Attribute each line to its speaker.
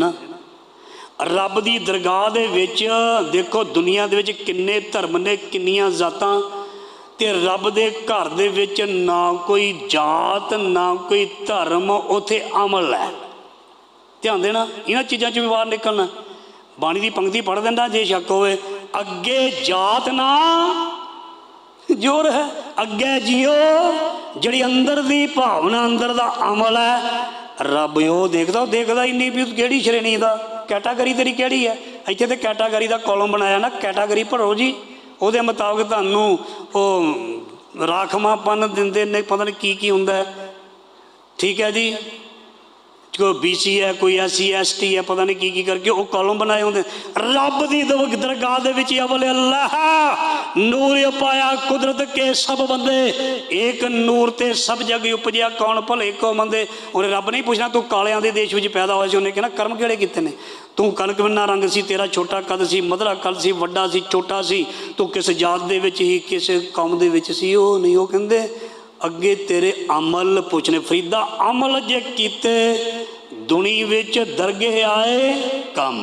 Speaker 1: ਨਾ? ਰੱਬ ਦੀ ਦਰਗਾਹ ਦੇ ਵਿੱਚ ਦੇਖੋ ਦੁਨੀਆ ਦੇ ਵਿੱਚ ਕਿੰਨੇ ਧਰਮ ਨੇ, ਕਿੰਨੀਆਂ ਜ਼ਾਤਾਂ ਤੇ ਰੱਬ ਦੇ ਘਰ ਦੇ ਵਿੱਚ ਨਾ ਕੋਈ ਜਾਤ, ਨਾ ਕੋਈ ਧਰਮ ਉਥੇ ਅਮਲ ਹੈ। ਧਿਆਨ ਦੇਣਾ, ਇਹਨਾਂ ਚੀਜ਼ਾਂ 'ਚ ਵੀ ਬਾਹਰ ਨਿਕਲਣਾ। ਬਾਣੀ ਦੀ ਪੰਕਤੀ ਪੜ੍ਹ ਦਿੰਦਾ, ਜੇ ਸ਼ੱਕ ਹੋਵੇ, ਅੱਗੇ ਜਾਤ ਨਾ ਜੋਰ ਹੈ, ਅੱਗੇ ਜਿਓ। ਜਿਹੜੀ ਅੰਦਰ ਦੀ ਭਾਵਨਾ, ਅੰਦਰ ਦਾ ਅਮਲ ਹੈ ਰੱਬ ਉਹ ਦੇਖਦਾ ਉਹ ਦੇਖਦਾ ਹੀ ਨਹੀਂ ਵੀ ਕਿਹੜੀ ਸ਼੍ਰੇਣੀ ਦਾ ਕੈਟਾਗਰੀ ਤੇਰੀ ਕਿਹੜੀ ਹੈ? ਇੱਥੇ ਤੇ ਕੈਟਾਗਰੀ ਦਾ ਕਾਲਮ ਬਣਾਇਆ ਨਾ ਕੈਟਾਗਰੀ ਭਰੋ ਜੀ। ਉਹਦੇ ਮੁਤਾਬਕ ਤੁਹਾਨੂੰ ਉਹ ਰਾਖਵਾਂਪਨ ਦਿੰਦੇ ਨੇ, ਪਤਾ ਨਹੀਂ ਕੀ ਕੀ ਹੁੰਦਾ ਠੀਕ ਹੈ ਜੀ? ਕੋਈ ਬੀਸੀ ਹੈ, ਕੋਈ ਐਸਸੀ ਐਸਟੀ ਹੈ, ਪਤਾ ਨਹੀਂ ਕੀ ਕੀ ਕਰਕੇ ਉਹ ਕਾਲਮ ਬਣਾਏ ਹੁੰਦੇ। ਰੱਬ ਦੀ ਦਰਗਾਹ ਦੇ ਵਿੱਚ ਅਵਲ ਅੱਲਾਹ। ਨੂਰ ਪਾਇਆ ਕੁਦਰਤ ਕੇ ਸਭ ਬੰਦੇ। ਏਕ ਨੂਰ ਤੇ ਸਭ ਜਗ ਉਪਜਿਆ, ਕੌਣ ਭਲੇ ਕੋ ਮੰਦੇ। ਉਹਨੇ ਰੱਬ ਨਹੀਂ ਪੁੱਛਣਾ, ਤੂੰ ਕਾਲਿਆਂ ਦੇ ਦੇਸ਼ ਵਿੱਚ ਪੈਦਾ ਹੋਇਆ ਸੀ, ਉਹਨੇ ਕਹਿਣਾ, ਕਰਮ ਕਿਹੜੇ ਕੀਤੇ ਨੇ? ਤੂੰ ਕਣਕ ਵਿੰਨਾ ਰੰਗ ਸੀ, ਤੇਰਾ ਛੋਟਾ ਕੱਦ ਸੀ, ਮਧਰਾ ਕੱਦ ਸੀ, ਵੱਡਾ ਸੀ, ਛੋਟਾ ਸੀ। ਤੂੰ ਕਿਸ ਜਾਤ ਦੇ ਵਿੱਚ ਹੀ, ਕਿਸ ਕੌਮ ਦੇ ਵਿੱਚ ਸੀ, ਉਹ ਨਹੀਂ, ਉਹ ਕਹਿੰਦੇ, ਅੱਗੇ ਤੇਰੇ ਅਮਲ ਪੁੱਛਨੇ ਫਰੀਦਾ ਅਮਲ ਜੇ ਕੀਤੇ ਦੁਨੀ ਵਿੱਚ ਦਰਗੇ ਆਏ ਕੰਮ।